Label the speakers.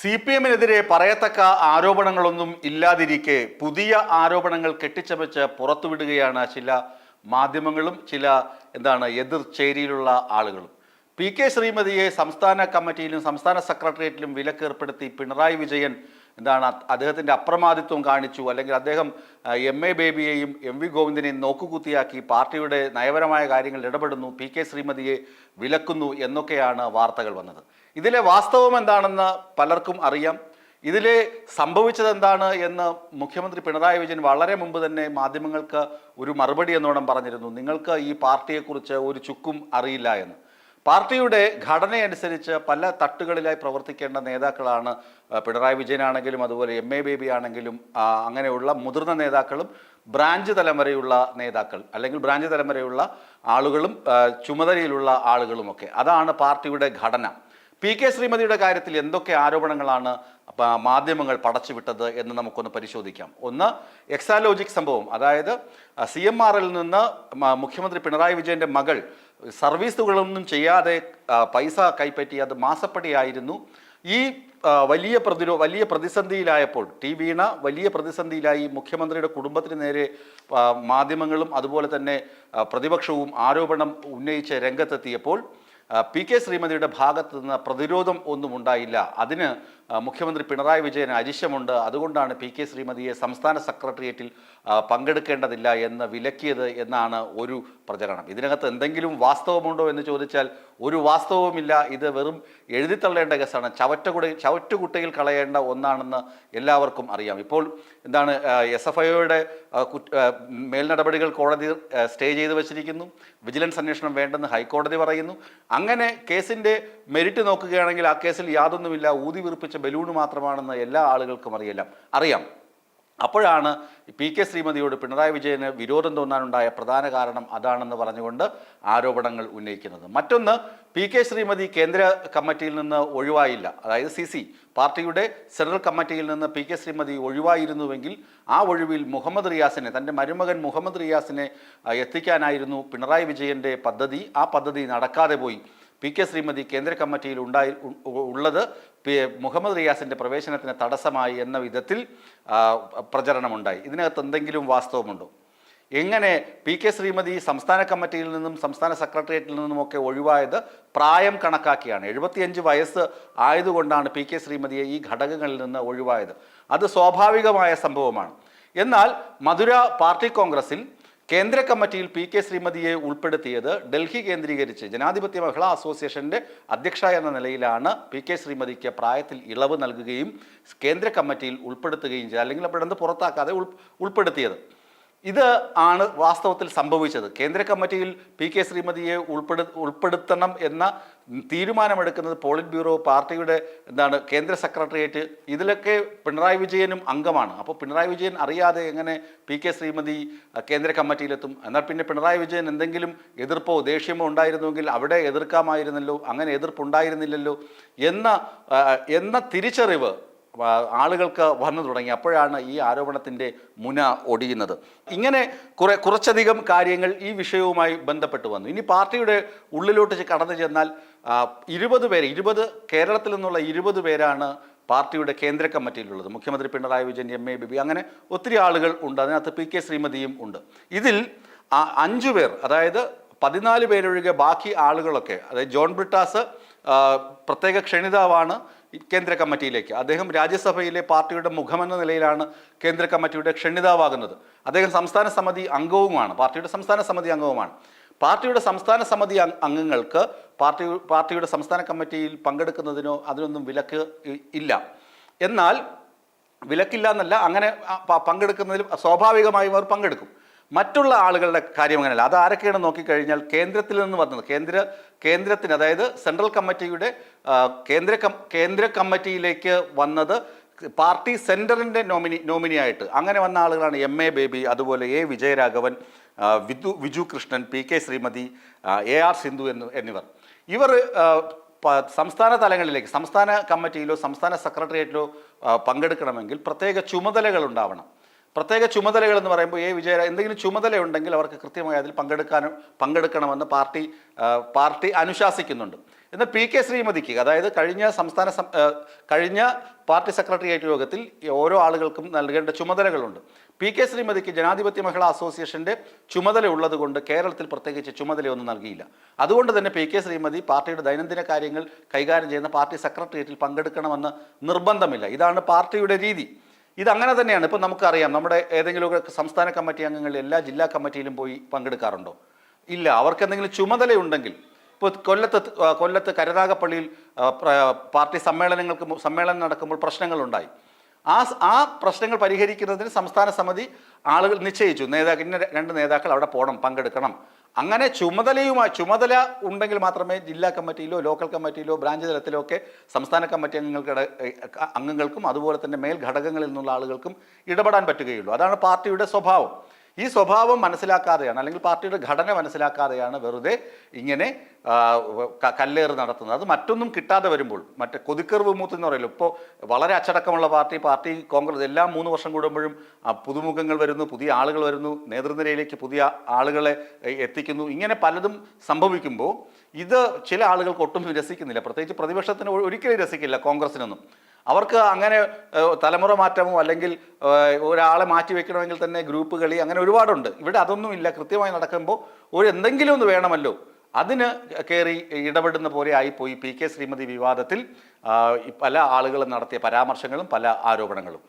Speaker 1: C P എമ്മിനെതിരെ പറയത്തക്ക ആരോപണങ്ങളൊന്നും ഇല്ലാതിരിക്കെ പുതിയ ആരോപണങ്ങൾ കെട്ടിച്ചമച്ച് പുറത്തുവിടുകയാണ് ചില മാധ്യമങ്ങളും ചില എന്താണ് എതിർ ചേരിയിലുള്ള ആളുകളും. പി കെ ശ്രീമതിയെ സംസ്ഥാന കമ്മിറ്റിയിലും സംസ്ഥാന സെക്രട്ടേറിയറ്റിലും വിലക്കേർപ്പെടുത്തി പിണറായി വിജയൻ എന്താണ് അദ്ദേഹത്തിന്റെ അപ്രമാദിത്വം കാണിച്ചു അല്ലെങ്കിൽ അദ്ദേഹം എം എ ബേബിയെയും എം വി ഗോവിന്ദനെയും നോക്കുകുത്തിയാക്കി പാർട്ടിയുടെ നയപരമായ കാര്യങ്ങളിൽ ഇടപെടുന്നു പി കെ ശ്രീമതിയെ വിലക്കുന്നു എന്നൊക്കെയാണ് വാർത്തകൾ വന്നത്. ഇതിലെ വാസ്തവം എന്താണെന്ന് പലർക്കും അറിയാം. ഇതിലെ സംഭവിച്ചത് എന്താണ് എന്ന് മുഖ്യമന്ത്രി പിണറായി വിജയൻ വളരെ മുമ്പ് തന്നെ മാധ്യമങ്ങൾക്ക് ഒരു മറുപടി എന്നോണം പറഞ്ഞിരുന്നു. നിങ്ങൾക്ക് ഈ പാർട്ടിയെക്കുറിച്ച് ഒരു ചുക്കും അറിയില്ല എന്ന്. പാർട്ടിയുടെ ഘടനയനുസരിച്ച് പല തട്ടുകളിലായി പ്രവർത്തിക്കേണ്ട നേതാക്കളാണ് പിണറായി വിജയനാണെങ്കിലും അതുപോലെ എം എ ബേബി ആണെങ്കിലും അങ്ങനെയുള്ള മുതിർന്ന നേതാക്കളും ബ്രാഞ്ച് തലമുറയുള്ള നേതാക്കൾ അല്ലെങ്കിൽ ബ്രാഞ്ച് തലമുറയുള്ള ആളുകളും ചുമതലയിലുള്ള ആളുകളുമൊക്കെ. അതാണ് പാർട്ടിയുടെ ഘടന. പി കെ ശ്രീമതിയുടെ കാര്യത്തിൽ എന്തൊക്കെ ആരോപണങ്ങളാണ് മാധ്യമങ്ങൾ പടച്ചുവിട്ടത് എന്ന് നമുക്കൊന്ന് പരിശോധിക്കാം. ഒന്ന് എക്സാലോജിക് സംഭവം. അതായത് സി എം ആറിൽ നിന്ന് മുഖ്യമന്ത്രി പിണറായി വിജയന്റെ മകൾ സർവീസുകളൊന്നും ചെയ്യാതെ പൈസ കൈപ്പറ്റി അത് മാസപ്പടിയായിരുന്നു. ഈ വലിയ പ്രതിരോ വലിയ പ്രതിസന്ധിയിലായപ്പോൾ ടി വീണ വലിയ പ്രതിസന്ധിയിലായി മുഖ്യമന്ത്രിയുടെ കുടുംബത്തിന് നേരെ മാധ്യമങ്ങളും അതുപോലെ തന്നെ പ്രതിപക്ഷവും ആരോപണം ഉന്നയിച്ച് രംഗത്തെത്തിയപ്പോൾ പി കെ ശ്രീമതിയുടെ ഭാഗത്ത് നിന്ന് പ്രതിരോധം ഒന്നും ഉണ്ടായില്ല. അതിന് മുഖ്യമന്ത്രി പിണറായി വിജയന് അരിശമുണ്ട്. അതുകൊണ്ടാണ് പി കെ ശ്രീമതിയെ സംസ്ഥാന സെക്രട്ടേറിയറ്റിൽ പങ്കെടുക്കേണ്ടതില്ല എന്ന് വിലക്കിയത് എന്നാണ് ഒരു പ്രചരണം. ഇതിനകത്ത് എന്തെങ്കിലും വാസ്തവമുണ്ടോ എന്ന് ചോദിച്ചാൽ ഒരു വാസ്തവവുമില്ല. ഇത് വെറും എഴുതിത്തള്ളേണ്ട കേസാണ്. ചവറ്റുകുട ചവറ്റുകുട്ടയിൽ കളയേണ്ട ഒന്നാണെന്ന് എല്ലാവർക്കും അറിയാം. ഇപ്പോൾ എന്താണ് എസ് എഫ് ഐയുടെ മേൽനടപടികൾ കോടതി സ്റ്റേ ചെയ്ത് വച്ചിരിക്കുന്നു. വിജിലൻസ് അന്വേഷണം വേണ്ടെന്ന് ഹൈക്കോടതി പറയുന്നു. അങ്ങനെ കേസിന്റെ മെരിറ്റ് നോക്കുകയാണെങ്കിൽ ആ കേസിൽ യാതൊന്നുമില്ല. ഊതി വീർപ്പിച്ച ബലൂണ് മാത്രമാണെന്ന് എല്ലാ ആളുകൾക്കും അറിയില്ല അറിയാം. അപ്പോഴാണ് പി കെ ശ്രീമതിയോട് പിണറായി വിജയന് വിരോധം തോന്നാനുണ്ടായ പ്രധാന കാരണം അതാണെന്ന് പറഞ്ഞുകൊണ്ട് ആരോപണങ്ങൾ ഉന്നയിക്കുന്നത്. മറ്റൊന്ന് പി കെ ശ്രീമതി കേന്ദ്ര കമ്മിറ്റിയിൽ നിന്ന് ഒഴിവായില്ല. അതായത് സി സി പാർട്ടിയുടെ സെൻട്രൽ കമ്മിറ്റിയിൽ നിന്ന് പി കെ ശ്രീമതി ഒഴിവായിരുന്നുവെങ്കിൽ ആ ഒഴിവിൽ മുഹമ്മദ് റിയാസിനെ തന്റെ മരുമകൻ മുഹമ്മദ് റിയാസിനെ എത്തിക്കാനായിരുന്നു പിണറായി വിജയന്റെ പദ്ധതി. ആ പദ്ധതി നടക്കാതെ പോയി. പി കെ ശ്രീമതി കേന്ദ്ര കമ്മിറ്റിയിൽ ഉണ്ടായി ഉള്ളത് മുഹമ്മദ് റിയാസിന്റെ പ്രവേശനത്തിന് തടസ്സമായി എന്ന വിധത്തിൽ പ്രചരണമുണ്ടായി. ഇതിനകത്ത് എന്തെങ്കിലും വാസ്തവമുണ്ടോ? എങ്ങനെ പി കെ ശ്രീമതി സംസ്ഥാന കമ്മിറ്റിയിൽ നിന്നും സംസ്ഥാന സെക്രട്ടേറിയറ്റിൽ നിന്നുമൊക്കെ ഒഴിവായത് പ്രായം കണക്കാക്കിയാണ്. എഴുപത്തിയഞ്ച് വയസ്സ് ആയതുകൊണ്ടാണ് പി കെ ശ്രീമതിയെ ഈ ഘടകങ്ങളിൽ നിന്ന് ഒഴിവായത്. അത് സ്വാഭാവികമായ സംഭവമാണ്. എന്നാൽ മധുര പാർട്ടി കോൺഗ്രസിൽ കേന്ദ്ര കമ്മിറ്റിയിൽ പി കെ ശ്രീമതിയെ ഉൾപ്പെടുത്തിയത് ഡൽഹി കേന്ദ്രീകരിച്ച് ജനാധിപത്യ മഹിളാ അസോസിയേഷന്റെ അധ്യക്ഷ എന്ന നിലയിലാണ് പി കെ ശ്രീമതിക്ക് പ്രായത്തിൽ ഇളവ് നൽകുകയും കേന്ദ്ര കമ്മിറ്റിയിൽ ഉൾപ്പെടുത്തുകയും ചെയ്തത്. അല്ലെങ്കിൽ അവിടെ നിന്ന് പുറത്താക്കാതെ ഉൾ ഉൾപ്പെടുത്തിയത്. ഇത് ആണ് വാസ്തവത്തിൽ സംഭവിച്ചത്. കേന്ദ്ര കമ്മിറ്റിയിൽ പി കെ ശ്രീമതിയെ ഉൾപ്പെടു ഉൾപ്പെടുത്തണം എന്ന തീരുമാനമെടുക്കുന്നത് പോളിറ്റ് ബ്യൂറോ പാർട്ടിയുടെ എന്താണ് കേന്ദ്ര സെക്രട്ടേറിയറ്റ് ഇതിലൊക്കെ പിണറായി വിജയനും അംഗമാണ്. അപ്പോൾ പിണറായി വിജയൻ അറിയാതെ എങ്ങനെ പി കെ ശ്രീമതി കേന്ദ്ര കമ്മിറ്റിയിലെത്തും? എന്നാൽ പിന്നെ പിണറായി വിജയൻ എന്തെങ്കിലും എതിർപ്പോ ദേഷ്യമോ ഉണ്ടായിരുന്നുവെങ്കിൽ അവിടെ എതിർക്കാമായിരുന്നല്ലോ അങ്ങനെ എതിർപ്പുണ്ടായിരുന്നില്ലല്ലോ എന്ന എന്ന തിരിച്ചറിവ് ആളുകൾക്ക് വന്നു തുടങ്ങി. അപ്പോഴാണ് ഈ ആരോപണത്തിന്റെ മുന ഒടിയുന്നത്. ഇങ്ങനെ കുറെ കുറച്ചധികം കാര്യങ്ങൾ ഈ വിഷയവുമായി ബന്ധപ്പെട്ട് വന്നു. ഇനി പാർട്ടിയുടെ ഉള്ളിലോട്ട് കടന്നു ചെന്നാൽ ഇരുപത് പേര് ഇരുപത് കേരളത്തിൽ നിന്നുള്ള ഇരുപത് പേരാണ് പാർട്ടിയുടെ കേന്ദ്ര കമ്മിറ്റിയിലുള്ളത്. മുഖ്യമന്ത്രി പിണറായി വിജയൻ എം എ ബിബി അങ്ങനെ ഒത്തിരി ആളുകൾ ഉണ്ട്. അതിനകത്ത് പി കെ ശ്രീമതിയും ഉണ്ട്. ഇതിൽ അഞ്ചു പേർ അതായത് പതിനാല് പേരൊഴികെ ബാക്കി ആളുകളൊക്കെ അതായത് ജോൺ ബ്രിട്ടാസ് പ്രത്യേക ക്ഷണിതാവാണ് കേന്ദ്ര കമ്മിറ്റിയിലേക്ക്. അദ്ദേഹം രാജ്യസഭയിലെ പാർട്ടിയുടെ മുഖമെന്ന നിലയിലാണ് കേന്ദ്ര കമ്മിറ്റിയുടെ ക്ഷണിതാവാകുന്നത്. അദ്ദേഹം സംസ്ഥാന സമിതി അംഗവുമാണ്. പാർട്ടിയുടെ സംസ്ഥാന സമിതി അംഗവുമാണ്. പാർട്ടിയുടെ സംസ്ഥാന സമിതി അംഗങ്ങൾക്ക് പാർട്ടി പാർട്ടിയുടെ സംസ്ഥാന കമ്മിറ്റിയിൽ പങ്കെടുക്കുന്നതിനോ അതിനൊന്നും വിലക്ക് ഇല്ല. എന്നാൽ വിലക്കില്ല എന്നല്ല അങ്ങനെ പങ്കെടുക്കുന്നതിൽ സ്വാഭാവികമായും അവർ പങ്കെടുക്കും. മറ്റുള്ള ആളുകളുടെ കാര്യം അങ്ങനെയല്ല. അത് ആരൊക്കെയാണ് നോക്കിക്കഴിഞ്ഞാൽ കേന്ദ്രത്തിൽ നിന്ന് വന്നത്. കേന്ദ്ര കേന്ദ്രത്തിന് അതായത് സെൻട്രൽ കമ്മിറ്റിയുടെ കേന്ദ്ര കേന്ദ്ര കമ്മിറ്റിയിലേക്ക് വന്നത് പാർട്ടി സെന്ററിന്റെ നോമിനി നോമിനിയായിട്ട്. അങ്ങനെ വന്ന ആളുകളാണ് എം എ ബേബി അതുപോലെ A Vijayaraghavan Vidhu Viju Krishnan P K Sreemathi A R Sindhu എന്ന് എന്നിവർ. ഇവർ സംസ്ഥാന തലങ്ങളിലേക്ക് സംസ്ഥാന കമ്മിറ്റിയിലോ സംസ്ഥാന സെക്രട്ടേറിയറ്റിലോ പങ്കെടുക്കണമെങ്കിൽ പ്രത്യേക ചുമതലകൾ ഉണ്ടാവണം. പ്രത്യേക ചുമതലകൾ എന്ന് പറയുമ്പോൾ ഏ വിജയ എന്തെങ്കിലും ചുമതല ഉണ്ടെങ്കിൽ അവർക്ക് കൃത്യമായി അതിൽ പങ്കെടുക്കാനും പങ്കെടുക്കണമെന്ന് പാർട്ടി പാർട്ടി അനുശാസിക്കുന്നുണ്ട്. എന്നാൽ പി. കെ. ശ്രീമതിക്ക് അതായത് കഴിഞ്ഞ സംസ്ഥാന കഴിഞ്ഞ പാർട്ടി സെക്രട്ടേറിയറ്റ് യോഗത്തിൽ ഓരോ ആളുകൾക്കും നൽകേണ്ട ചുമതലകളുണ്ട്. പി. കെ. ശ്രീമതിക്ക് ജനാധിപത്യ മഹിളാ അസോസിയേഷന്റെ ചുമതല ഉള്ളതുകൊണ്ട് കേരളത്തിൽ പ്രത്യേകിച്ച് ചുമതലയൊന്നും നൽകിയില്ല. അതുകൊണ്ട് തന്നെ പി. കെ. ശ്രീമതി പാർട്ടിയുടെ ദൈനംദിന കാര്യങ്ങൾ കൈകാര്യം ചെയ്യുന്ന പാർട്ടി സെക്രട്ടേറിയറ്റിൽ പങ്കെടുക്കണമെന്ന് നിർബന്ധമില്ല. ഇതാണ് പാർട്ടിയുടെ രീതി. ഇതങ്ങനെ തന്നെയാണ്. ഇപ്പം നമുക്കറിയാം നമ്മുടെ ഏതെങ്കിലുമൊക്കെ സംസ്ഥാന കമ്മിറ്റി അംഗങ്ങൾ എല്ലാ ജില്ലാ കമ്മിറ്റിയിലും പോയി പങ്കെടുക്കാറുണ്ടോ? ഇല്ല അവർക്ക് എന്തെങ്കിലും ചുമതലയുണ്ടെങ്കിൽ ഇപ്പോൾ കൊല്ലത്ത് കൊല്ലത്ത് കരുനാഗപ്പള്ളിയിൽ പാർട്ടി സമ്മേളനങ്ങൾക്ക് സമ്മേളനം നടക്കുമ്പോൾ പ്രശ്നങ്ങളുണ്ടായി. ആ ആ പ്രശ്നങ്ങൾ പരിഹരിക്കുന്നതിന് സംസ്ഥാന സമിതി ആളുകൾ നിശ്ചയിച്ചു. നേതാക്കൾ ഇന്ന രണ്ട് നേതാക്കൾ അവിടെ പോകണം പങ്കെടുക്കണം. അങ്ങനെ ചുമതലയുമായി ചുമതല ഉണ്ടെങ്കിൽ മാത്രമേ ജില്ലാ കമ്മിറ്റിയിലോ ലോക്കൽ കമ്മിറ്റിയിലോ ബ്രാഞ്ച് തലത്തിലോ ഒക്കെ സംസ്ഥാന കമ്മിറ്റി അംഗങ്ങൾക്ക് അംഗങ്ങൾക്കും അതുപോലെ തന്നെ മേൽ ഘടകങ്ങളിൽ നിന്നുള്ള ആളുകൾക്കും ഇടപെടാൻ പറ്റുകയുള്ളൂ. അതാണ് പാർട്ടിയുടെ സ്വഭാവം. ഈ സ്വഭാവം മനസ്സിലാക്കാതെയാണ് അല്ലെങ്കിൽ പാർട്ടിയുടെ ഘടന മനസ്സിലാക്കാതെയാണ് വെറുതെ ഇങ്ങനെ കല്ലേറ് നടത്തുന്നത്. അത് മറ്റൊന്നും കിട്ടാതെ വരുമ്പോൾ മറ്റേ കൊതിക്കെറിവ് മൂത്ത് എന്ന് പറയുമല്ലോ ഇപ്പോൾ വളരെ അച്ചടക്കമുള്ള പാർട്ടി പാർട്ടി കോൺഗ്രസ് എല്ലാം മൂന്ന് വർഷം കൂടുമ്പോഴും പുതുമുഖങ്ങൾ വരുന്നു പുതിയ ആളുകൾ വരുന്നു നേതൃനിരയിലേക്ക് പുതിയ ആളുകളെ എത്തിക്കുന്നു. ഇങ്ങനെ പലതും സംഭവിക്കുമ്പോൾ ഇത് ചില ആളുകൾക്ക് ഒട്ടും രസിക്കുന്നില്ല പ്രത്യേകിച്ച് പ്രതിപക്ഷത്തിന് ഒരിക്കലും രസിക്കില്ല കോൺഗ്രസിനൊന്നും. അവർക്ക് അങ്ങനെ തലമുറ മാറ്റമോ അല്ലെങ്കിൽ ഒരാളെ മാറ്റി വെക്കണമെങ്കിൽ തന്നെ ഗ്രൂപ്പ് കളി അങ്ങനെ ഒരുപാടുണ്ട്. ഇവിടെ അതൊന്നും ഇല്ല. കൃത്യമായി നടക്കുമ്പോൾ ഒരു എന്തെങ്കിലും ഒന്ന് വേണമല്ലോ. അതിന് കയറി ഇടപെടുന്ന പോലെ ആയിപ്പോയി പി കെ ശ്രീമതി വിവാദത്തിൽ പല ആളുകളും നടത്തിയ പരാമർശങ്ങളും പല ആരോപണങ്ങളും.